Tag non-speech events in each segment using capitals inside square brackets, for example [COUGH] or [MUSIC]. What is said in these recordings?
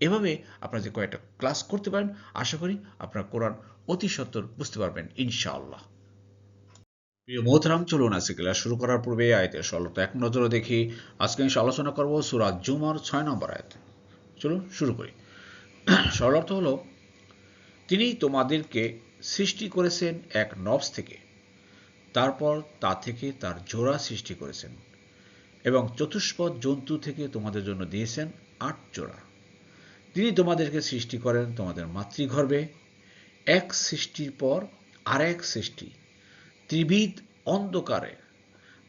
এভাবে আপনারা যে কয়েকটা ক্লাস করতে পারেন, আশা করি আপনারা কোরআন অতি সত্তর বুঝতে পারবেন, ইনশাআল্লাহ। প্রিয় মোহতরাম, চলুন আজকে ক্লাস শুরু করার পূর্বে আয়তের সরলতা এক নজরে দেখি। আজকে আমি আলোচনা করব সুরাজ জুমার ছয় নম্বর আয়াত। চলুন শুরু করি। সরলর্থ হলো, তিনি তোমাদেরকে সৃষ্টি করেছেন এক নবস থেকে, তারপর তা থেকে তার জোড়া সৃষ্টি করেছেন এবং চতুষ্পদ জন্তু থেকে তোমাদের জন্য দিয়েছেন আট জোড়া। তিনি তোমাদেরকে সৃষ্টি করেন, তোমাদের মাতৃগর্ভে। এক সৃষ্টির পর আর এক সৃষ্টি ত্রিবিদ অন্ধকারে।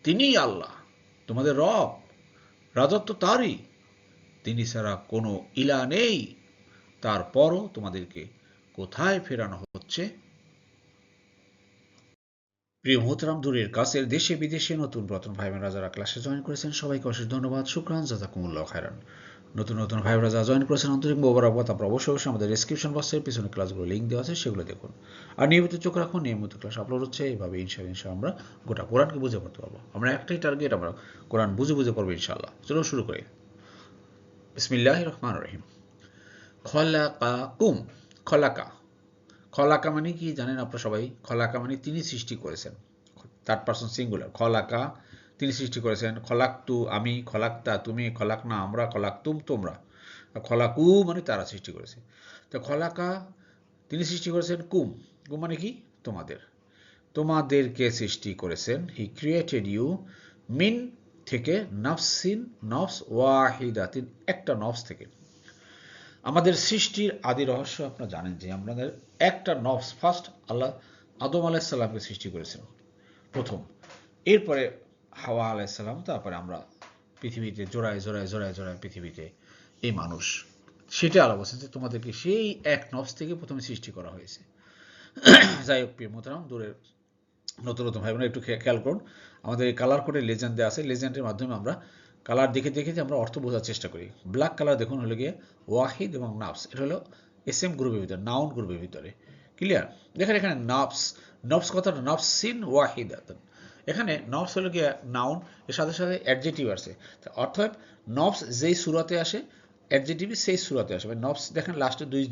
তিনিই আল্লাহ, তোমাদের রব, রাজত্ব তারই। তিনি ছাড়া কোনো ইলা নেই। তারপরও তোমাদেরকে কোথায় ফেরানো হচ্ছে? প্রিয় মোহতরাম, দূরের কাছের দেশে বিদেশে নতুন প্রথম ভাই বোনেরা যারা ক্লাসে জয়েন করেছেন। সবাইকে অশেষ ধন্যবাদ। শুক্রান, জাজাকুমুল্লাহ খায়রান। নতুন নতুন ভাই বোনেরা যারা জয়েন করেছেন আন্তরিক মোবারকবাদ আপনারা অবশ্যই অবশ্যই আমাদের ডিসক্রিপশন বক্সের পিছনে ক্লাসগুলো লিঙ্ক দেওয়া আছে, সেগুলো দেখুন। আর নিয়মিত চোখ রাখুন, নিয়মিত ক্লাস আপলোড হচ্ছে, এইভাবে ইনশাল্লাহ ইনশাল্লাহ আমরা গোটা কোরআনকে বুঝে পড়তে পারব। আমরা একটাই টার্গেট আমরা কোরআন বুঝে বুঝে পড়ব ইনশাল্লাহ চলো শুরু করি। বিসমিল্লাহ রহমান রহিম। খলাকা কুম খলাকা। খলাকা মানে কি জানেন আপনারা সবাই? খলাকা মানে তিনি সৃষ্টি করেছেন। থার্ড পার্সন সিঙ্গুলার খলাকা তিনি সৃষ্টি করেছেন, খলাক্তু আমি, খলাক্তা তুমি খলাক না আমরা, খলাক্তুম তোমরা। খলাকু মানে তারা সৃষ্টি করেছে। তো খলাকা তিনি সৃষ্টি করেছেন কুম। কুম মানে কি? তোমাদের। তোমাদেরকে সৃষ্টি করেছেন। হি ক্রিয়েটেড ইউ মিন থেকে নফসিন নফস ওয়াহিদাতিন একটা নফস থেকে। আমাদের সৃষ্টির আদি রহস্য আপনারা জানেন যে আমাদের একটা নফস ফার্স্ট আল্লাহ আদম আলাইসাল্লামকে সৃষ্টি করেছেন প্রথম। এরপরে হাওয়া আলাইসাল্লাম তারপরে আমরা পৃথিবীতে জোড়ায় জোড়ায় জোড়ায় জোড়ায় পৃথিবীতে এই মানুষ সেটা আলো বলছেন যে তোমাদেরকে সেই এক নফস থেকে প্রথমে সৃষ্টি করা হয়েছে। যাই হোক, প্রিয় মোতারাম দূরের নতুন নতুন ভাই একটু খেয়াল করুন, আমাদের এই কালার কোডের লেজেন্ড দেওয়া আছে। লেজেন্ডের মাধ্যমে আমরা কালার দেখে দেখে যে আমরা অর্থ বোঝার চেষ্টা করি। ব্ল্যাক কালার দেখুন, হলো গিয়ে ওয়াহিদ এবং নাফস। এটা হলো এস এম গ্রুপের ভিতরে নাউন গ্রুপের ভিতরে। ক্লিয়ার দেখেন এখানে নাফস, নফস কথাটা, নফসিন ওয়াহিদ এখানে নবস হলো গিয়ে নাউন এর সাথে সাথে অ্যাডজেটিভ আছে অর্থাৎ নবস যেই সুরাতে আসে অ্যাডজেটিভ সেই সুরাতে আসে। মানে নফস দেখেন লাস্টে দুই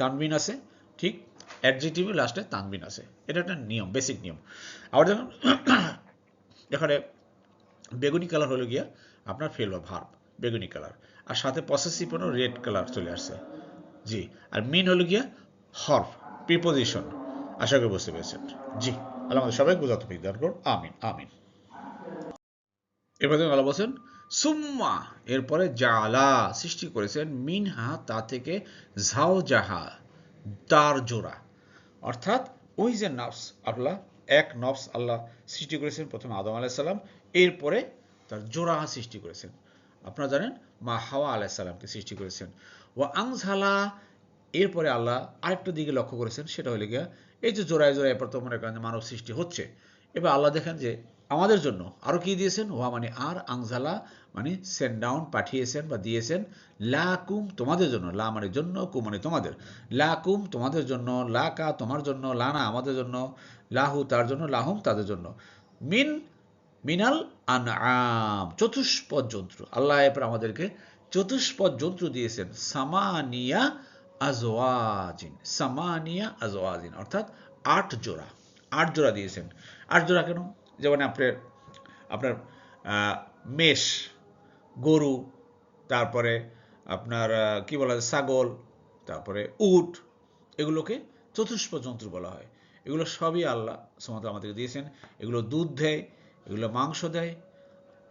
তানবিন আছে, ঠিক? অ্যাডজেটিভ লাস্টে তানবিন আছে। এটা একটা নিয়ম বেসিক নিয়ম। আবার দেখুন, এখানে বেগুনি কালার হলো গিয়া আপনার ফেল বা ভার্ব বেগুনি কালার আর সাথে পসেসিভ হলো রেড কালার চলে আসছে। জি, আর মিন হলো গিয়া হরফ প্রিপোজিশন আশা করি বুঝতে পেরেছেন। জি। আমাদের সবাই আমিন আমিন। আল্লাহ বলছেন, সুম্মা এরপরে জালা সৃষ্টি করেছেন, মিনহা, তা থেকে ঝাও জাহা জোড়া। অর্থাৎ ওই যে নফস আল্লাহ, এক নফস আল্লাহ সৃষ্টি করেছেন প্রথমে আদম আলাইসাল্লাম এরপরে তার জোড়া সৃষ্টি করেছেন। আপনারা জানেন, মা হাওয়া আলাইসাল্লামকে সৃষ্টি করেছেন। ও আংঝালা এরপরে আল্লাহ আরেকটা দিকে লক্ষ্য করেছেন, সেটা হলে গিয়া এই যে জোড়ায় জোড়ায় এরপর তো মনে করেন মানব সৃষ্টি হচ্ছে, এবার আল্লাহ দেখেন যে আমাদের জন্য আরও কি দিয়েছেন? ওয়া মানে আর আংজালা মানে সেন্ড ডাউন পাঠিয়েছেন বা দিয়েছেন। লা কুম তোমাদের জন্য, লা মানে জন্য কুম মানে তোমাদের। লা কুম তোমাদের জন্য, লা কা তোমার জন্য লানা আমাদের জন্য, লাহু তার জন্য, লাহুম তাদের জন্য। মিন, মিনাল আনআম, চতুষ্পদ জন্তু আল্লাহ এরপর আমাদেরকে চতুষ্পদ জন্তু দিয়েছেন। সামানিয়া আজওয়াজিন, সামানিয়া আজওয়াজিন, অর্থাৎ আট জোড়া আট জোড়া দিয়েছেন। আট জোড়া কেন? যেমন আপনার আপনার মেষ, গরু, তারপরে আপনার কি বলা যায়, ছাগল, তারপরে উট, এগুলোকে চতুষ্প জন্তু বলা হয়। এগুলো সবই আল্লাহ সমত আমাদেরকে দিয়েছেন। এগুলো দুধ দেয়, এগুলো মাংস দেয়,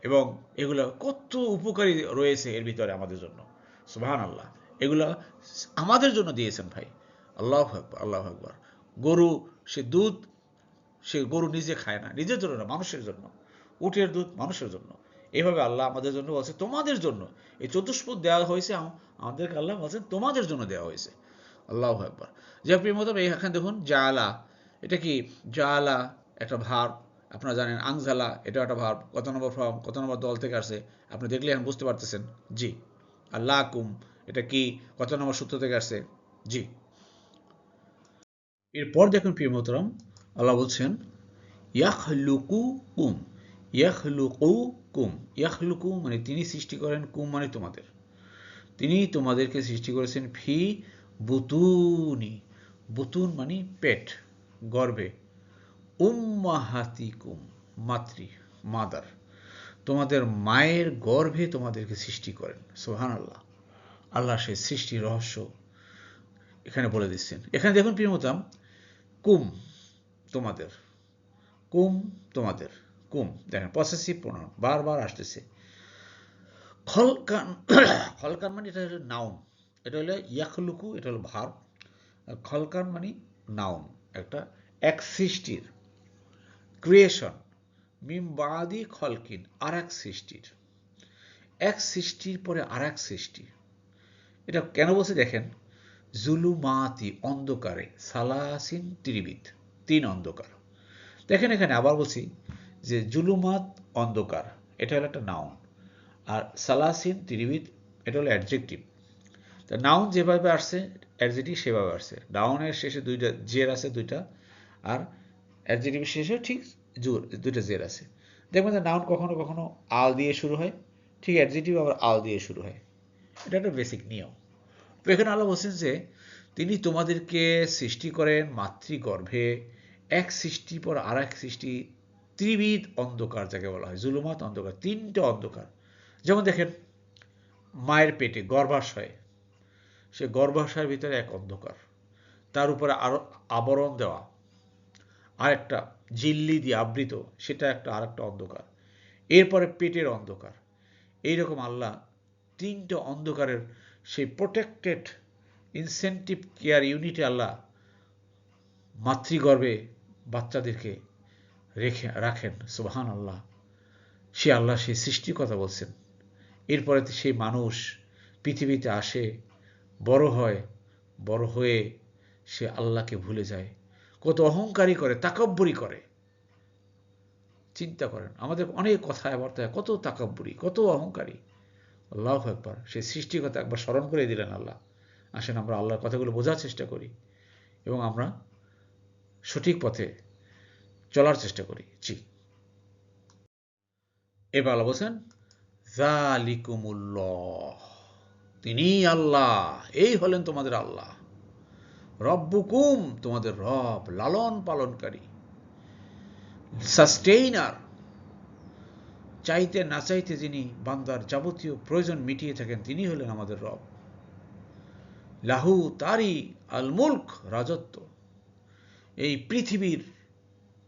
এবং এগুলো কত উপকারী রয়েছে এর ভিতরে আমাদের জন্য। সুবাহান আল্লাহ এগুলো আমাদের জন্য দিয়েছেন ভাই। আল্লাহ আকবর আল্লাহ আকবর। গরু, সে দুধ, সে গরু নিজে খায় না, নিজের জন্য না, মানুষের জন্য। উটের দুধ মানুষের জন্য। এইভাবে আল্লাহ আমাদের জন্য বলছে, তোমাদের জন্য। এই চতুষ্পদ দেওয়া হয়েছে আমাদেরকে আল্লাহ বলছেন, তোমাদের জন্য দেওয়া হয়েছে। আল্লাহ একবার যে প্রিয় মতো এখানে দেখুন, জালা। এটা কি? জালা একটা ভার। আপনারা জানেন, আংজালা এটা একটা ভার। কত নম্বর ফর্ম, কত নম্বর দল থেকে আসছে আপনি দেখলে এখন বুঝতে পারতেছেন। জি। আল্লাহ লাকুম এটা কি কত নম্বর সূত্র থেকে আসছে? জি। এরপর দেখুন প্রিয় মোহতরম, আল্লাহ বলছেন ইয়াখলুকু কুম ইয়াখলুকু কুম ইয়াখলুকু মানে তিনি সৃষ্টি করেন, কুম মানে তোমাদের। তিনি তোমাদেরকে সৃষ্টি করেছেন ফি বুতুনি। বুতুন মানে পেট, গর্ভে। উম্মাহাতিকুম, মাতৃ, মাদার। তোমাদের মায়ের গর্ভে তোমাদেরকে সৃষ্টি করেন সোহান আল্লাহ আল্লাহ সেই সৃষ্টি রহস্য এখানে বলে দিচ্ছেন। এখানে দেখুন প্রিয়মতাম কুম তোমাদের কুম তোমাদের, কুম, দেখেন পসেসিভ প্রোনাউন বারবার আসতেছে। খলকান [COUGHS] খলকান মানে এটা হলো নাউন এটা হলো ইয়াকলুকু এটা হলো ভার। খলকান মানে নাউন একটা, এক সৃষ্টির ক্রিয়েশন মিমবাদি খলকিন আর এক সৃষ্টির। এক সৃষ্টির পরে আর এক সৃষ্টি। এটা কেন বলছে দেখেন? জুলুমাতি, অন্ধকারে, সালাসিন ত্রিবিদ তিন অন্ধকার। দেখেন এখানে আবার বলছি যে জুলুমাত, অন্ধকার, এটা হলো একটা নাউন আর সালাসিন ত্রিবিদ এটা হলো অ্যাডজেক্টিভ তা নাউন যেভাবে আসছে অ্যাডজেক্টিভ সেভাবে আসছে। নাউনের শেষে দুইটা জের আছে দুইটা, আর অ্যাডজেক্টিভের শেষে ঠিক জোর, দুইটা জের আছে। দেখবেন যে নাউন কখনো কখনো আল দিয়ে শুরু হয়, ঠিক অ্যাডজেক্টিভ আবার আল দিয়ে শুরু হয়। এটা একটা বেসিক নিয়ম। তো এখানে আল্লাহ বলছেন যে, তিনি তোমাদেরকে সৃষ্টি করেন মাতৃগর্ভে, এক সৃষ্টি পর আর এক সৃষ্টি, ত্রিবিধ অন্ধকার যাকে বলা হয়, জুলুমাত অন্ধকার, তিনটে অন্ধকার। যেমন দেখেন, মায়ের পেটে গর্ভাশয়, সে গর্ভাশয়ের ভিতরে এক অন্ধকার। তার উপরে আরও আবরণ দেওয়া, আরেকটা ঝিল্লি দিয়ে আবৃত, সেটা একটা আরেকটা অন্ধকার। এরপরে পেটের অন্ধকার। এইরকম আল্লাহ তিনটে অন্ধকারের সেই প্রোটেক্টেড ইনসেন্টিভ কেয়ার ইউনিটে আল্লাহ মাতৃগর্ভে বাচ্চাদেরকে রেখে, রাখেন। সুবাহান আল্লাহ সে আল্লাহ সেই সৃষ্টির কথা বলছেন। এরপরে সেই মানুষ পৃথিবীতে আসে, বড় হয়, বড় হয়ে সে আল্লাহকে ভুলে যায়। কত অহংকারী করে, তাকব্বরি করে। চিন্তা করেন, আমাদের অনেক কথায়, বার্তায় কত তাকব্বরি, কত অহংকারী। আল্লাহ একবার সেই সৃষ্টির কথা একবার স্মরণ করে দিলেন আল্লাহ। আসেন আমরা আল্লাহর কথাগুলো বোঝার চেষ্টা করি এবং আমরা সঠিক পথে চলার চেষ্টা করি। জি। এবার বলছেন তিনি আল্লাহ, এই হলেন তোমাদের আল্লাহ। রব্বুকুম তোমাদের রব লালন পালনকারী সাস্টেইনার চাইতে না চাইতে যিনি বান্দার যাবতীয় প্রয়োজন মিটিয়ে থাকেন, তিনি হলেন আমাদের রব। লাহু তারি আল মুল্ক, রাজত্ব। এই পৃথিবীর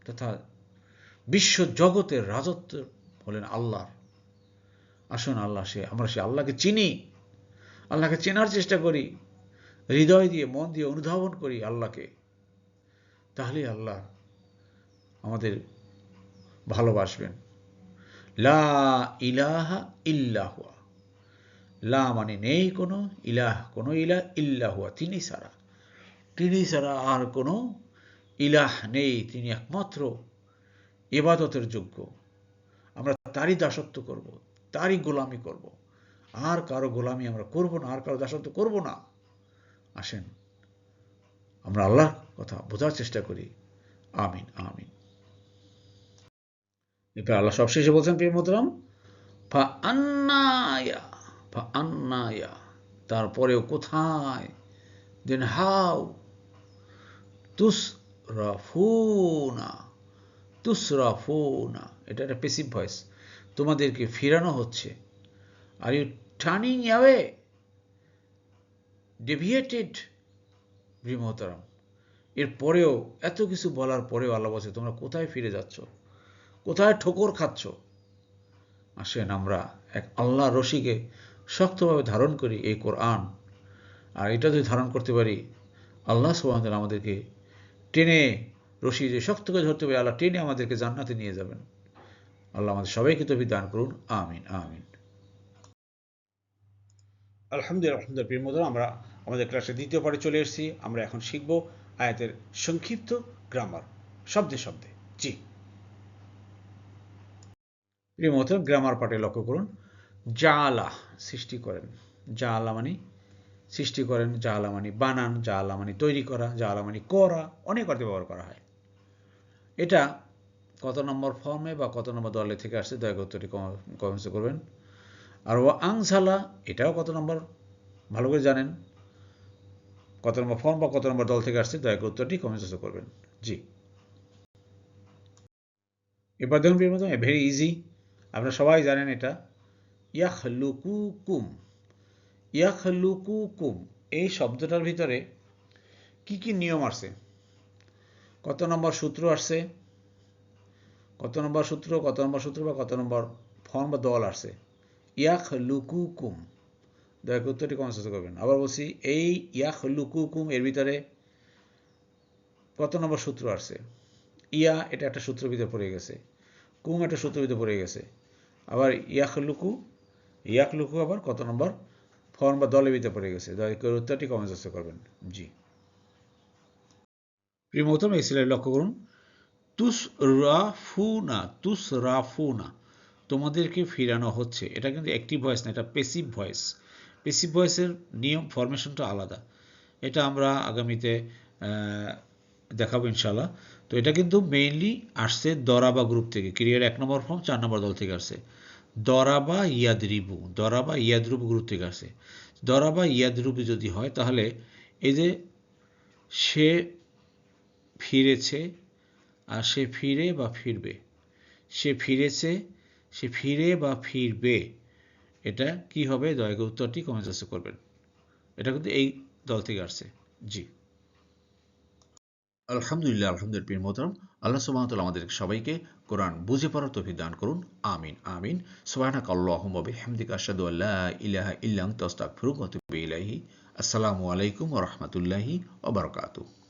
তথা বিশ্ব জগতের রাজত্ব হলেন আল্লাহর। আসুন আল্লাহ সে, আমরা সে আল্লাহকে চিনি, আল্লাহকে চেনার চেষ্টা করি, হৃদয় দিয়ে, মন দিয়ে অনুধাবন করি আল্লাহকে। তাহলে আল্লাহ আমাদের ভালোবাসবেন। লা ইলাহা ইল্লাহুয়া লা মানে নেই কোনো, ইলাহ কোনো, ইলাহ ইল্লাহুয়া তিনি ছাড়া। তিনি ছাড়া আর কোনো ইলাহ নেই, তিনি একমাত্র ইবাদতের যোগ্য। আমরা তারই দাসত্ব করব, তারই গোলামি করব। আর কারও গোলামি আমরা করব না, আর কারও দাসত্ব করব না। আসেন, আমরা আল্লাহর কথা বোঝার চেষ্টা করি। আমিন আমিন। এরপর আল্লাহ সবশেষে বলছেন, প্রিয় মোহতরাম ফা তারপরেও কোথায়? দেন হাউ তুস রাফুনা তুস রাফুনা এটা একটা পেসিভ ভয়েস তোমাদেরকে ফিরানো হচ্ছে। Are you turning away deviated ভীমহতারাম এর পরেও এত কিছু বলার পরেও আল্লাহ বলছে, তোমরা কোথায় ফিরে যাচ্ছ? কোথায় ঠোকর খাচ্ছ? আসেন আমরা এক আল্লাহ রশিকে শক্তভাবে ধারণ করি এই কোরআন। আর এটা যদি ধারণ করতে পারি, আল্লাহ সোহান আমাদেরকে টেনে, রশি যে শক্ত করে ধরতে পারি আল্লাহ টেনে আমাদেরকে জান্নাতে নিয়ে যাবেন। আল্লাহ আমাদের সবাইকে তবি দান করুন। আমিন আমিন। আলহামদুলিল্লাহ আলহামদুলিল্লাহ, প্রিয় মতো আমরা আমাদের ক্লাসের দ্বিতীয় পারে চলে এসেছি। আমরা এখন শিখব আয়াতের সংক্ষিপ্ত গ্রামার শব্দে শব্দে। জি। প্রিয় মতো গ্রামার পাঠে লক্ষ্য করুন। জালা সৃষ্টি করেন। জালা মানে সৃষ্টি করেন, জালা মানে বানান, জালা মানে তৈরি করা, জালা মানে করা, অনেক অর্থে ব্যবহার করা হয়। এটা কত নম্বর ফর্মে বা কত নম্বর দলে থেকে আসছে, দয়া উত্তরটি কমেন্টসে করবেন। আর ও আংসালা এটাও কত নম্বর? ভালো করে জানেন। কত নম্বর ফর্ম বা কত নম্বর দল থেকে আসছে, দয়া উত্তরটি কমেন্টসে করবেন। জি। এবার দেখুন ভেরি ইজি আপনারা সবাই জানেন এটা। ইয়াখলুকুকুম। ইয়াখলুকুকুম। এই শব্দটার ভিতরে কি কি নিয়ম আসছে? কত নম্বর সূত্র আসছে? কত নম্বর সূত্র, কত নম্বর সূত্র বা কত নম্বর ফর্ম বা দল আসছে? ইয়াখ লুকুকুম দয়া করে উত্তরটি কমেন্ট করবেন। আবার বলছি, এই ইয়াখ লুকুকুম এর ভিতরে কত নম্বর সূত্র আসছে? ইয়া, এটা একটা সূত্র ভিতরে পড়ে গেছে। কুম একটা সূত্র ভিতরে পড়ে গেছে। আবার ইয়াখ লুকু ইয়াক লুকু আবার কত নম্বর? ফর্ম বা দলের ভিতরে পড়ে গেছে। দয়া করে উত্তরটি কমেন্ট করবেন। জি। প্রিয় মহতম এই সিলাই লক্ষ্য করুন। তুস রাফুনা তুস রাফুনা তোমাদেরকে ফিরানো হচ্ছে। এটা কিন্তু অ্যাক্টিভ ভয়েস না, এটা পেসিভ ভয়েস পেসিভ ভয়েসের নিয়ম ফরমেশনটা আলাদা। এটা আমরা আগামীতে দেখাবো ইনশাল্লাহ তো এটা কিন্তু মেইনলি আসছে দরাবা গ্রুপ থেকে। ক্রিয়ার এক নম্বর ফর্ম চার নম্বর দল থেকে আসছে। দরাবা ইয়াদরিবু, দরাবা ইয়াদরুবু গ্রুপ থেকে আসছে। দরাবা ইয়াদরুবু যদি হয়, তাহলে এই যে সে ফিরেছে, আর সে ফিরে বা ফিরবে? সে ফিরেছে, সে ফিরে বা ফিরবে, এটা কি হবে? দয়া উত্তরটি কমেন্ট করবেন। এটা কিন্তু এই দল থেকে আসছে। জি। আলহামদুলিল্লাহ আলহামদুলিল্লাহ, পীর মোহতরম। আল্লাহ সুবাহতাল আমাদের সবাইকে কোরআন বুঝে পড়ার তফি দান করুন। আমিন আমিন। সুবহানাক আল্লাহুম্মা বিহামদিকা আসাদু আল্লাহ ইলাহা ইল্লা তস্তাক ফুরুক ইলাহি আসসালামু আলাইকুম ও রহমতুল্লাহি ওয়া বারাকাতুহু।